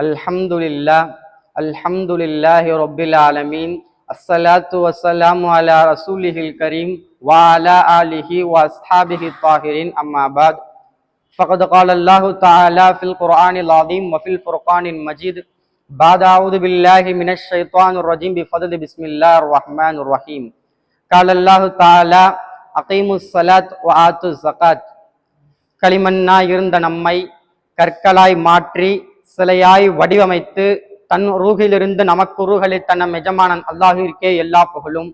الحمد لله الحمد لله رب العالمين الصلاة والسلام على رسوله الكريم وعلى آله وأصحابه الطاهرين أما بعد فقد قال الله تعالى في القرآن العظيم وفي الفرقان المجيد بعد أعوذ بالله من الشيطان الرجيم بفضل بسم الله الرحمن الرحيم قال الله تعالى أقيموا الصلاة وآتوا الزكاة களிமண்ணா இருந்த நம்மை கற்களாய் மாற்றி சிலையாய் வடிவமைத்து தன் ரூகிலிருந்து நமக்கு ரூகளித்த நம் எஜமானன் அல்லாஹிற்கே எல்லா புகழும்.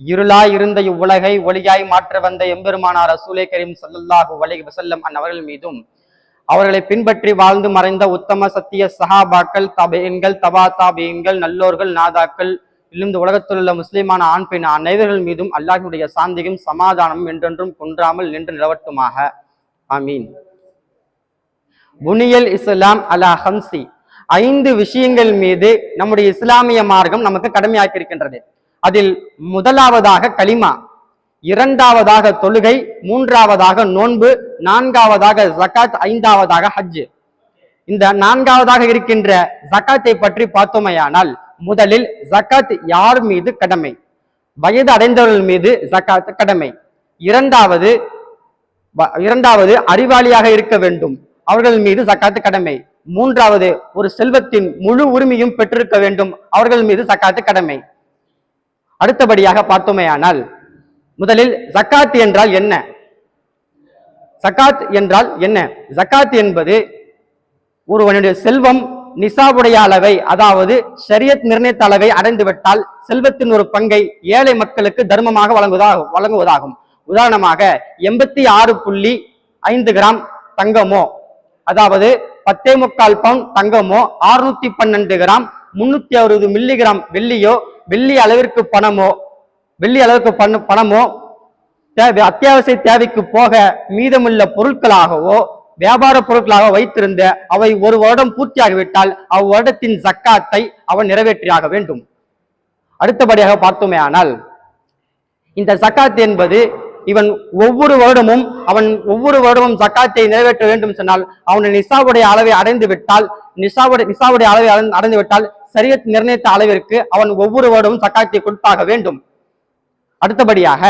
இருளாய் இருந்த இவ்வுலகை ஒளியாய் மாற்ற வந்த எம்பெருமானார் அசூலே கரீம் சல்லல்லாஹு வலை வசல்லம் அன்னவர்கள் மீதும் அவர்களை பின்பற்றி வாழ்ந்து மறைந்த உத்தம சத்திய சஹாபாக்கள் தபேன்கள் தபா தாபீன்கள் நல்லோர்கள் நாதாக்கள் இந்த உலகத்தில் உள்ள முஸ்லிமான ஆண் பெண் அனைவர்கள் மீதும் அல்லாஹினுடைய சாந்தியும் சமாதானமும் என்றென்றும் குன்றாமல் நின்று நிலவட்டுமாக. ஆமீன். புனியல் இஸ்லாம் அலா ஹம்சி. ஐந்து விஷயங்கள் மீது நம்முடைய இஸ்லாமிய மார்க்கம் நமக்கு கடமையாக்கி இருக்கின்றது. அதில் முதலாவதாக கலிமா இரண்டாவதாக தொழுகை மூன்றாவதாக நோன்பு நான்காவதாக ஜக்காத் ஐந்தாவதாக ஹஜ். இந்த நான்காவதாக இருக்கின்ற ஜக்காத்தை பற்றி பார்த்தோமையானால் முதலில் ஜக்காத் யார் மீது கடமை? வயது அடைந்தவர்கள் மீது ஜகாத் கடமை. இரண்டாவது வ- இரண்டாவது அறிவாளியாக இருக்க வேண்டும். அவர்கள் மீது சக்காத்து கடமை. மூன்றாவது ஒரு செல்வத்தின் முழு உரிமையும் பெற்றிருக்க வேண்டும். அவர்கள் மீது சக்காத்து கடமை. அடுத்தபடியாக பார்த்தோமேயானால் முதலில் ஜக்காத் என்றால் என்ன? ஜக்காத் என்றால் என்ன? ஜக்காத் என்பது ஒருவனுடைய செல்வம் நிசாவுடைய அளவை அதாவது ஷரியத் நிர்ணயித்த அளவை அடைந்துவிட்டால் செல்வத்தின் ஒரு பங்கை ஏழை மக்களுக்கு தர்மமாக வழங்குவதாக வழங்குவதாகும். உதாரணமாக எண்பத்தி ஆறு புள்ளி ஐந்து கிராம் தங்கமோ அதாவது பத்தே முக்கால் பவுன் தங்கமோ அறுநூத்தி பன்னெண்டு கிராம் முன்னூத்தி அறுபது மில்லிகிராம் வெள்ளியோ வெள்ளி அளவிற்கு பணமோ வெள்ளி அளவுக்கு பண்ண பணமோ தேவை அத்தியாவசிய தேவைக்கு போக மீதமுள்ள பொருட்களாகவோ வியாபார பொருட்களாக வைத்திருந்த அவை ஒரு வருடம் பூர்த்தியாகிவிட்டால் அவ்வருடத்தின் ஜக்காத்தை அவன் நிறைவேற்றியாக வேண்டும். அடுத்தபடியாக பார்த்தோமே ஆனால் இந்த ஜக்காத் என்பது இவன் ஒவ்வொரு வருடமும் அவன் ஒவ்வொரு வருடமும் ஜக்காத்தை நிறைவேற்ற வேண்டும் சொன்னால் அவன் நிசாவுடைய அளவை அடைந்து விட்டால் நிசாவுடைய நிசாவுடைய அளவை அடைந்து- விட்டால் சரியத் நிர்ணயித்த அளவிற்கு அவன் ஒவ்வொரு வருடமும் ஜக்காத்தை கொடுத்தாக வேண்டும். அடுத்தபடியாக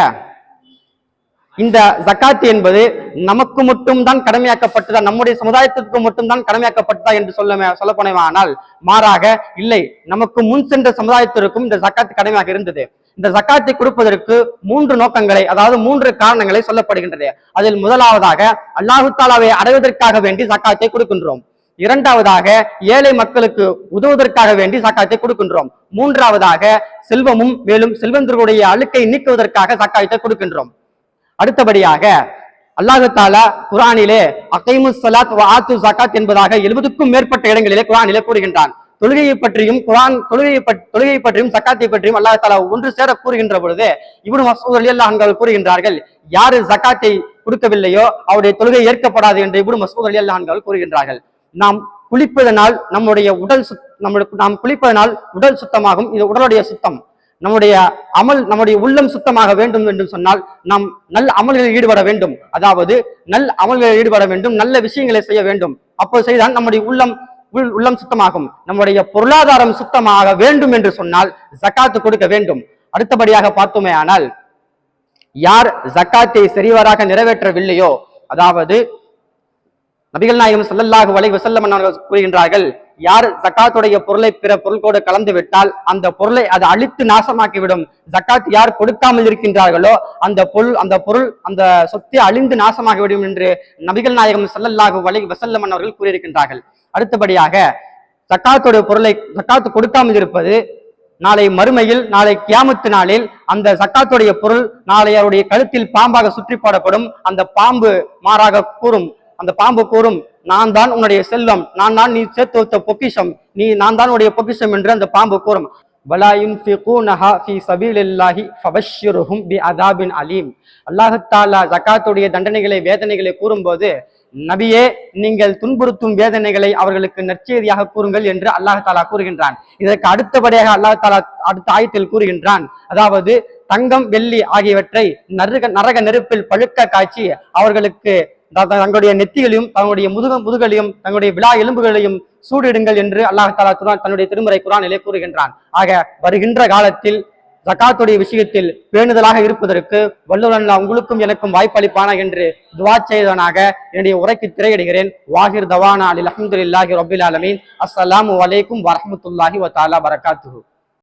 இந்த ஜக்காத் என்பது நமக்கு மட்டும் தான் கடமையாக்கப்பட்டதா நம்முடைய சமுதாயத்திற்கு மட்டும் தான் கடமையாக்கப்பட்டதா என்று சொல்ல சொல்ல மாறாக இல்லை. நமக்கு முன் சென்ற சமுதாயத்திற்கும் இந்த ஜக்காத்து கடமையாக இருந்தது. இந்த ஜக்காத்தை கொடுப்பதற்கு மூன்று நோக்கங்களை அதாவது மூன்று காரணங்களை சொல்லப்படுகின்றது. அதில் முதலாவதாக அல்லாஹு தாலாவை அடைவதற்காக வேண்டி ஜக்காத்தை கொடுக்கின்றோம். இரண்டாவதாக ஏழை மக்களுக்கு உதவுவதற்காக வேண்டி சக்காத்தை கொடுக்கின்றோம். மூன்றாவதாக செல்வமும் மேலும் செல்வந்தர்களுடைய அழுக்கை நீக்குவதற்காக சக்காயத்தை கொடுக்கின்றோம். அடுத்தபடியாக அல்லாஹால குரானிலே அகைமு சலாத் ஆத்து ஜகாத் என்பதாக எழுபதுக்கும் மேற்பட்ட இடங்களிலே குரானிலே கூறுகின்றான். தொழுகையை பற்றியும் குரான் தொழுகையை பற்றி தொழுகையை பற்றியும் சக்காத்தை பற்றியும் அல்லாஹ் தாலா ஒன்று சேர கூறுகின்ற பொழுது இவரும் மசூத் அலி கூறுகின்றார்கள் யாரு ஜக்காத்தை கொடுக்கவில்லையோ அவருடைய தொழுகை ஏற்கப்படாது என்று இவரும் மசூத் அலி அல்லாஹர்கள் கூறுகின்றார்கள். நாம் குளிப்பதனால் நம்முடைய உடல் சுத் நம்முடைய நாம் குளிப்பதனால் உடல் சுத்தமாகும் இது உடலுடைய சுத்தம். நம்முடைய அமல் நம்முடைய உள்ளம் சுத்தமாக வேண்டும் என்று சொன்னால் நாம் நல் அமல்களில் ஈடுபட வேண்டும். அதாவது நல் அமல்களில் ஈடுபட வேண்டும் நல்ல விஷயங்களை செய்ய வேண்டும். அப்போ செய்தால் நம்முடைய உள்ளம் உள்- உள்ளம் சுத்தமாகும். நம்முடைய பொருளாதாரம் சுத்தமாக வேண்டும் என்று சொன்னால் ஜக்காத்து கொடுக்க வேண்டும். அடுத்தபடியாக பார்த்தோமே ஆனால் யார் ஜக்காத்தை சரிவராக நிறைவேற்றவில்லையோ அதாவது நபிகள் நாயகம் ஸல்லல்லாஹு வலை வசல்லம் கூறுகின்றார்கள் யார் ஜக்காத்துடைய பொருளை பிற பொருள்கோடு கலந்து விட்டால் அந்த பொருளை அது அழித்து நாசமாக்கிவிடும். ஜக்காத் யார் கொடுக்காமல் இருக்கின்றார்களோ அந்த பொருள் அந்த பொருள் அந்த சொத்தை அழிந்து நாசமாகிவிடும் என்று நபிகள் நாயகம் ஸல்லல்லாஹு வலை வசல்லம் அவர்கள் கூறியிருக்கின்றார்கள். அடுத்தபடியாக ஜக்காத்துடைய பொருளை ஜக்காத்து கொடுக்காமல் இருப்பது நாளை மறுமையில் நாளை கியாமத்து நாளில் அந்த சக்காத்துடைய பொருள் நாளை அவருடைய கழுத்தில் பாம்பாக சுற்றி போடப்படும் அந்த பாம்பு மாறாக கூறும். அந்த பாம்பு கூறும் நான் தான் உன்னுடைய செல்வம் நான் தான் நீ சேர்த்து வைத்த பொக்கிஷம் நீ நான் தான் உன்னுடைய பொக்கிஷம் என்று அந்த பாம்பு கூறும். பி அதாபின் அலீம். அல்லாஹ் ஜக்காத்துடைய தண்டனைகளை வேதனைகளை கூறும்போது நபியே நீங்கள் துன்புறுத்தும் வேதனைகளை அவர்களுக்கு நற்செய்தியாக கூறுங்கள் என்று அல்லாஹ் தாலா கூறுகின்றான். இதற்கு அடுத்தபடியாக அல்லாஹ் தாலா அடுத்த ஆயத்தில் கூறுகின்றான். அதாவது தங்கம் வெள்ளி ஆகியவற்றை நரக நரக நெருப்பில் பழுக்க காய்ச்சி அவர்களுக்கு தங்களுடைய நெத்திகளையும் தங்களுடைய முதுக முதுகளையும் தங்களுடைய விழா எலும்புகளையும் சூடிடுங்கள் என்று அல்லாஹ் தாலா குரான் தன்னுடைய திருமுறை குரான் நிலை கூறுகின்றான். ஆக வருகின்ற காலத்தில் ஜகாத்துடைய விஷயத்தில் பேணுதலாக இருப்பதற்கு வல்லுவன் உங்களுக்கும் எனக்கும் வாய்ப்பளிப்பானா என்று துவா செய்தவனாக என்னுடைய உரைக்கு திரையிடுகிறேன். வாஹிர் தவானா அலி அஹமதுல்லாஹி ரபில் ஆலமீன். அஸ்ஸலாமு அலைக்கும் வரஹ்மத்துல்லாஹி வ தஆலா வரகாத்துகு